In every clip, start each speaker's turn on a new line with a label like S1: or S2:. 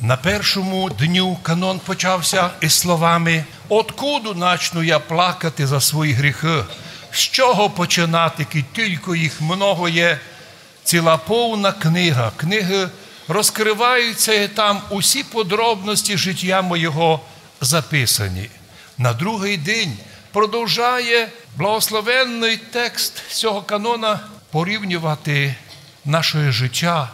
S1: На першому дню канон почався із словами: Откуду начну я плакати за свої гріхи? З чого починати, ки тільки їх много є? Ціла повна книга. Книги розкриваються і там усі подробності життя моєго записані. На другий день продовжує благословенний текст цього канона порівнювати наше життя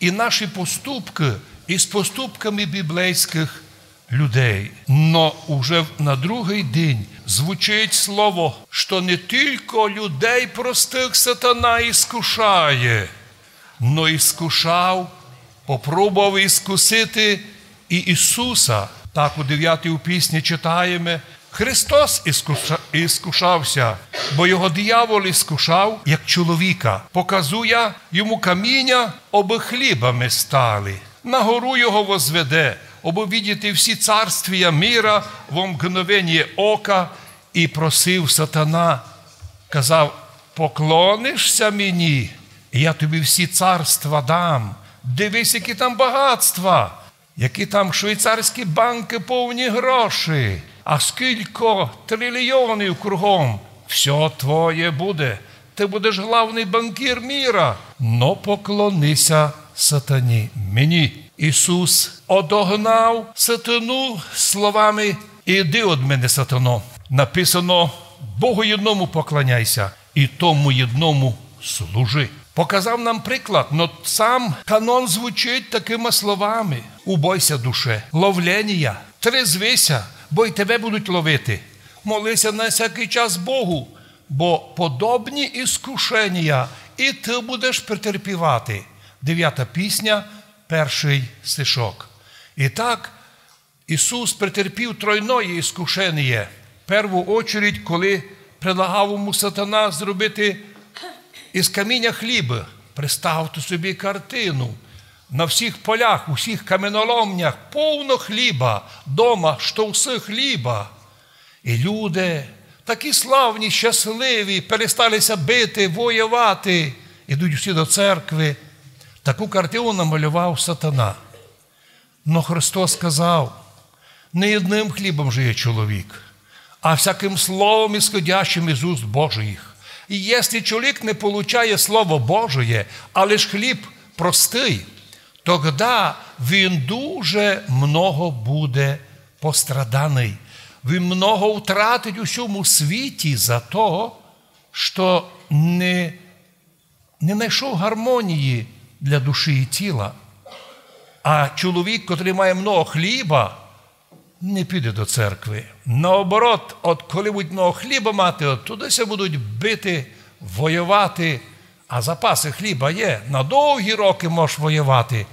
S1: і наші поступки із поступками біблейських людей. Но уже на другий день звучить слово, що не тільки людей простих сатана іскушає, но іскушав, попробував іскусити і Ісуса. Так у 9 у пісні читаємо. Христос іскушався, бо його диявол іскушав як чоловіка, показує йому каміння, оби хлібами стали. На гору його возведе, оби видіти всі царствія міра в мгновенні ока, і просив сатана, казав: поклонишся мені, і я тобі всі царства дам. Дивись, які там багатства, які там швейцарські банки повні гроші а скільки трильйонів кругом, все твоє буде. Ти будеш главний банкір міра. Но поклонися сатані. Мені. Ісус одогнав сатану словами Іди від мене, сатано. Написано Богу єдному поклоняйся і тому єдному служи. Показав нам приклад, но сам канон звучить такими словами: убойся душе, ловлення, трезвися, бо й тебе будуть ловити. Молися на всякий час Богу, бо подобні іскушення, і ти будеш претерпівати. Дев'ята пісня, перший стишок. І так, Ісус претерпів тройної іскушення. Перву очередь, коли предлагав йому сатана зробити із каміння хліба. Представте собі картину. На всіх полях, у всіх каменоломнях повно хліба, дома що все хліба. І люди, такі славні, щасливі, пересталися бити, воювати, ідуть всі до церкви. Таку картину намалював сатана. Но Христос сказав: не одним хлібом жиє чоловік, а всяким словом ісходящим із уст Божих. І якщо чоловік не получає Слово Божє, але ж хліб простий, тоді він дуже много буде постраданий. Він много втратить у всьому світі за то, що не не знайшов гармонії для душі і тіла. А чоловік, котрий має много хліба, не піде до церкви. Наоборот, от коли будуть много хліба мати, от туди будуть бити, воювати, а запаси хліба є. На довгі роки можеш воювати.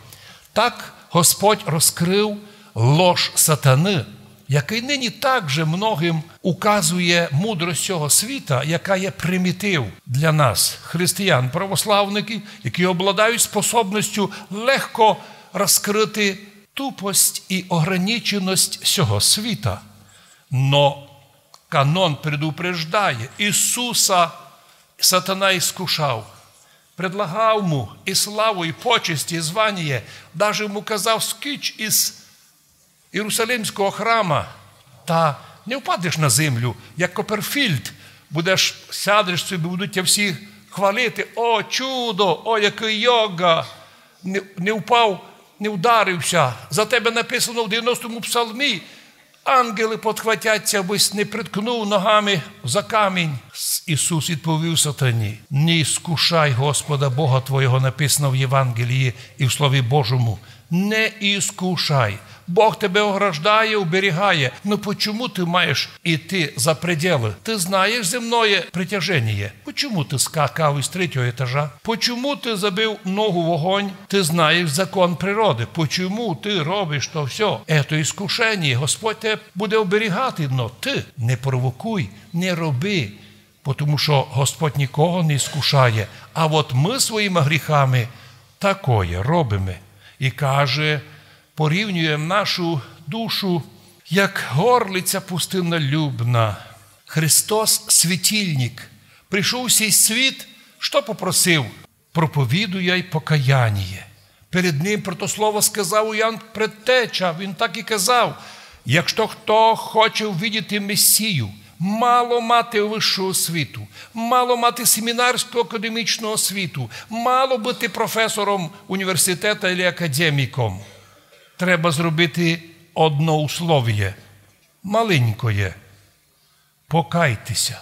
S1: Так Господь розкрив лож сатани, який нині також многим указує мудрость цього світа, яка є примітив для нас, християн, православників, які обладають способністю легко розкрити тупость і ограниченість цього світа. Но канон предупреждає, Ісуса сатана іскушав, предлагав му і славу, і почесті, і звання, навіть йому казав скіч із Єрусалимського храма, та не впадеш на землю, як Коперфільд, будеш сядеш собі, будуть тебе всі хвалити, о, чудо, о, який йога, не, не впав не вдарився. За тебе написано в 90-му псалмі. Ангели подхватяться, аbyсь не приткнув ногами за камінь. Ісус відповів сатані: не іскушай Господа Бога Твого, написано в Євангелії і в Слові Божому. Не іскушай. Бог тебе ограждає, уберігає. Ну почому ти маєш іти за пределы? Ти знаєш земное притяження. Почому ти скакав із третього етажа? Почому ти забив ногу вогонь? Ти знаєш закон природи. Почому ти робиш то все? Ето іскушення. Господь тебе буде оберігати, но ти не провокуй, не роби. Тому що Господь нікого не іскушає. А от ми своїми гріхами такое робимо. І каже, порівнюємо нашу душу, як горлиця пустиннолюбна. Христос світильник. Прийшов у сій світ, що попросив? Проповідує й покаяння. Перед ним про то слово сказав Ян Предтеча. Він так і казав: якщо хто хоче увидіти Месію, мало мати вищу освіту, мало мати семінарську академічну освіту, мало бути професором університету або академіком. Треба зробити одноуслов'я, маленькое. Покайтеся.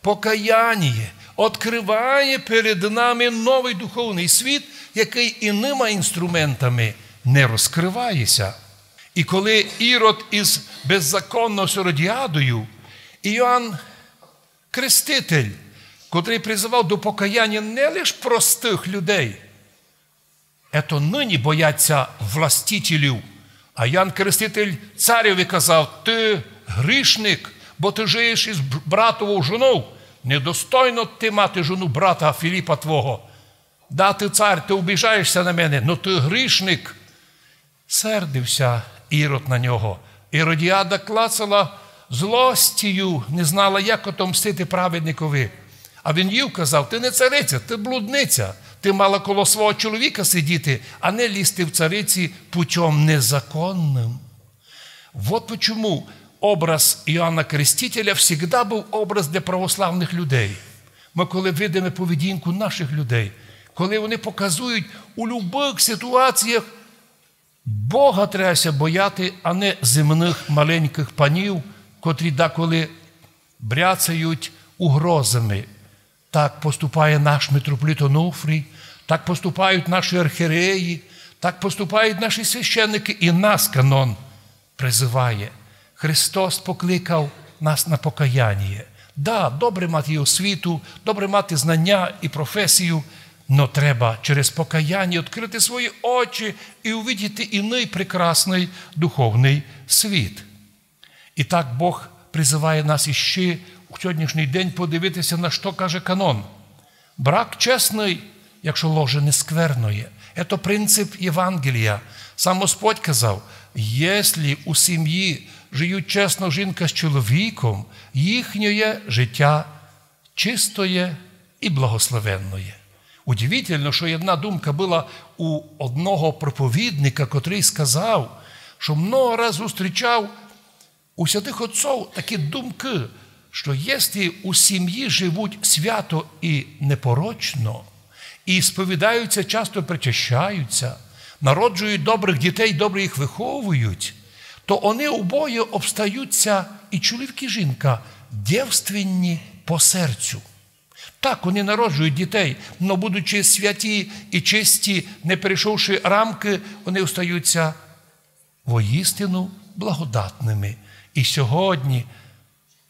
S1: Покаяння відкриває перед нами новий духовний світ, який іними інструментами не розкривається. І коли Ірод із беззаконною сородіадою, Іоанн Креститель, котрий призивав до покаяння не лише простих людей, ето нині бояться властителів. А Ян Креститель цареві казав: ти грішник, бо ти живеш із братовою жоною. Недостойно ти мати жону брата Філіпа Твого. Да, ти цар, ти обіжаєшся на мене, ну ти грішник. Сердився Ірод на нього. Іродіада клацала злостію, не знала, як отомстити праведникові. А він їй казав: ти не цариця, ти блудниця. Ти мала коло свого чоловіка сидіти, а не лізти в цариці путем незаконним. Вот почему образ Іоанна Крестителя завжди був образ для православних людей. Ми, коли видимо поведінку наших людей, коли вони показують у будь-яких ситуаціях, Бога требася бояти, а не земних маленьких панів, котрі деколи бряцають угрозами. Так поступає наш митрополит Онуфрій, так поступають наші архіреї, так поступають наші священники, і нас канон призиває. Христос покликав нас на покаяння. Да, добре мати освіту, добре мати знання і професію, але треба через покаяння відкрити свої очі і увидіти іний прекрасний духовний світ. І так Бог призиває нас іще у сьогоднішній день подивитися, на що каже канон. Брак чесний, якщо ложе не скверноє. Це принцип Євангелія. Сам Господь казав, якщо у сім'ї живуть чесно жінка з чоловіком, їхнє життя чистоє і благословенноє. Удивительно, що одна думка була у одного проповідника, котрий сказав, що много раз зустрічав у святих отців такі думки, що якщо у сім'ї живуть свято і непорочно, і сповідаються, часто причащаються, народжують добрих дітей, добре їх виховують, то вони обоє обстаються, і чоловік і жінка дівственні по серцю. Так, вони народжують дітей, але будучи святі і чисті, не перейшовши рамки, вони остаються воістину благодатними. І сьогодні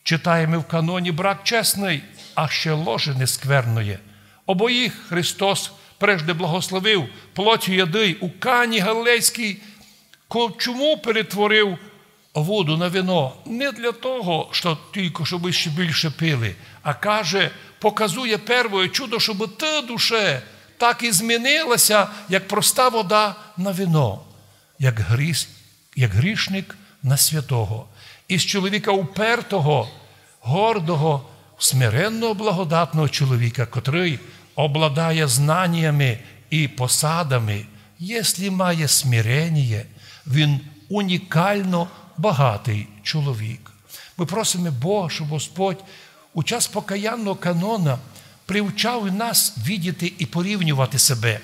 S1: читаємо в каноні брак чесний, а ще ложе нескверної. Обоїх Христос прежде благословив плоті ядий у Кані Галилейській, чому перетворив воду на вино? Не для того, що тільки щоб ще більше пили, а каже, показує перше чудо, щоб та душе так і змінилася, як проста вода на вино, як, гріш, як грішник на святого. Із чоловіка упертого, гордого, смиренного, благодатного чоловіка, котрий обладає знаннями і посадами, якщо має смирення, він унікально багатий чоловік. Ми просимо Бога, щоб Господь у час покаянного канона привчав нас видіти і порівнювати себе.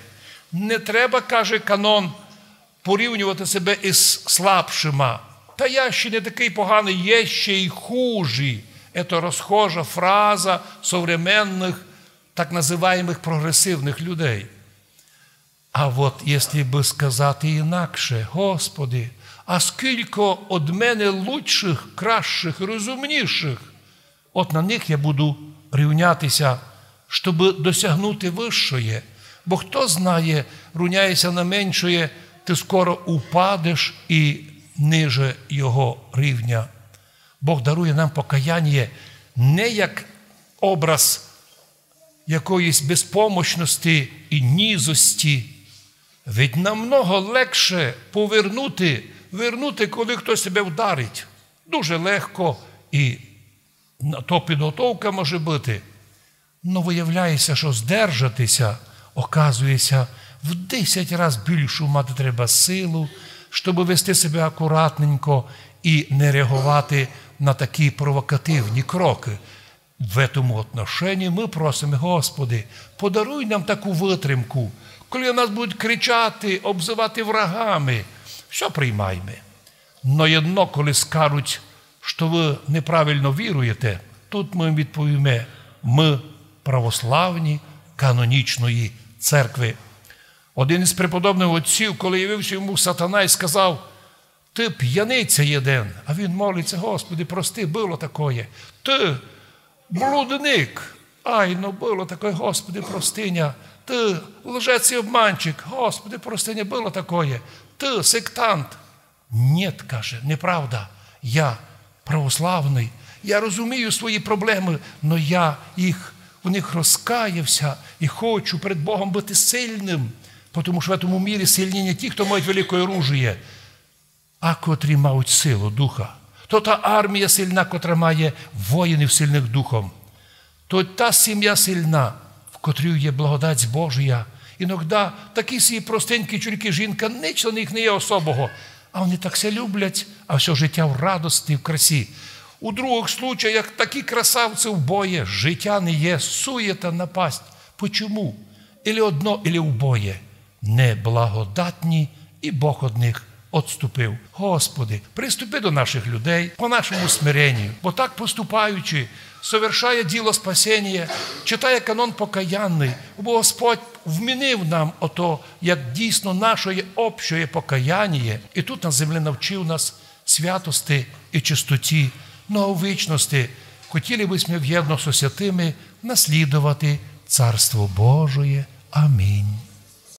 S1: Не треба, каже канон, порівнювати себе із слабшима. Та я ще не такий поганий, є ще й хужі. Це розхожа фраза современних, так називаємих прогресивних людей. А от якщо би сказати інакше, Господи, а скільки од мене лучших, кращих, розумніших, от на них я буду рівнятися, щоб досягнути вищої. Бо хто знає, руняється на меншої, ти скоро упадеш і ниже його рівня. Бог дарує нам покаяння не як образ якоїсь безпомощності і нізості. Ведь намного легше повернути, вернути, коли хтось себе вдарить. Дуже легко і то підготовка може бути. Ну, виявляється, що здержатися, оказується, в 10 разів більшу мати треба силу, щоб вести себе акуратненько і не реагувати на такі провокативні кроки. В цьому отношенні ми просимо, Господи, подаруй нам таку витримку, коли нас будуть кричати, обзивати врагами, все приймаймо. Но єдно, коли скажуть, що ви неправильно віруєте, тут ми відповімо, ми православні канонічної церкви. Один із преподобних отців, коли явився йому сатана і сказав, ти п'яниця єден, а він молиться, Господи, прости, було такое. Ти блудник. Ай, ну було таке, Господи, простиня. Ти лжець і обманчик, Господи, простиня, було такое. Ти сектант. Ні, каже, неправда. Я православний. Я розумію свої проблеми, але я їх у них розкаявся і хочу перед Богом бути сильним, тому що в цьому мірі сильні не ті, хто мають велике оружие, а котрі мають силу духа. То та армія сильна, котра має воїнів сильних духом. То та сім'я сильна, в котрій є благодать Божія. Іноді такі свої простенькі чоловіки, жінка, нічого них не є особого, а вони так все люблять, а все життя в радості, в красі. У других случаях такі красавці в бої, життя не є, суєта напасть. Почому? Ілі одно, ілі вбоє. Неблагодатні, і Бог од них отступив. Господи, приступи до наших людей по нашому смиренню, бо так поступаючи, совершає діло спасіння, читає канон покаянний, бо Господь вмінив нам ото, як дійсно наше общее покаяння, і тут на землі навчив нас святости і чистоті, но хотіли би ми в'єдно з святими наслідувати Царство Божоє. Амінь.